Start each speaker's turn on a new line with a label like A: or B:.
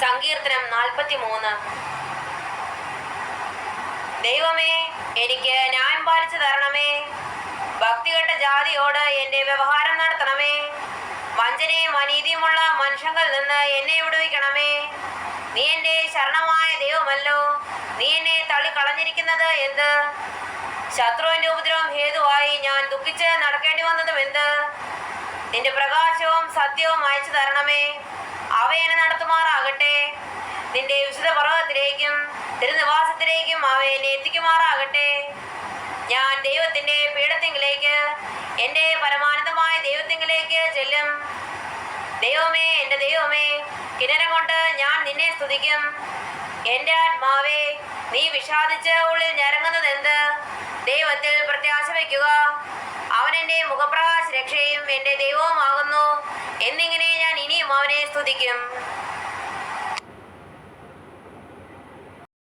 A: സങ്കീർത്തനം നാൽപ്പത്തി മൂന്ന് ദൈവമേ എനിക്ക് ന്യായം പാലിച്ചു തരണമേ. ഭക്തികെട്ട ജാതിയോട് എന്റെ വ്യവഹാരം നടത്തണമേ. വഞ്ചനയും അനീതിയുമുള്ള മനുഷ്യങ്ങളിൽ നിന്ന് എന്നെ വിടുവിക്കണമേ. നീ എന്റെ ശരണമായ ദൈവമല്ലോ. നീ എന്നെ തള്ളിക്കളഞ്ഞിരിക്കുന്നത് എന്ത്? ശത്രുവിന്റെ ഉപദ്രവം ഹേതുവായി ഞാൻ ദുഃഖിച്ച് നടക്കേണ്ടി വന്നതും എന്ത്? നിന്റെ പ്രകാശവും സത്യവും അയച്ചു തരണമേ. നടത്തുമാറാകട്ടെ നിന്റെ വിശുദ്ധ പർവതത്തിലേക്കും തിരുനിവാസത്തിലേക്കും അവ എന്നെ എത്തിക്കുമാറാകട്ടെ. ഞാൻ ദൈവത്തിന്റെ പീഠത്തിങ്കിലേക്ക് എന്റെ പരമാനന്ദമായ ദൈവത്തിങ്കിലേക്ക് ചെല്ലും. ദൈവമേ എന്റെ ദൈവമേ കിണരം കൊണ്ട് ഞാൻ നിന്നെ സ്തുതിക്കും. എന്റെ ആത്മാവേ നീ വിഷാദിച്ച് ഉള്ളിൽ ഞരങ്ങുന്നത് എന്ത് ദൈവത്തിൽ പ്രത്യാശ വയ്ക്കുക അവൻ എന്റെ മുഖപ്രകാശ രക്ഷയും എന്റെ ദൈവവുമാകുന്നു. എന്നിങ്ങനെ ഞാൻ ഇനിയും അവനെ സ്തുതിക്കും.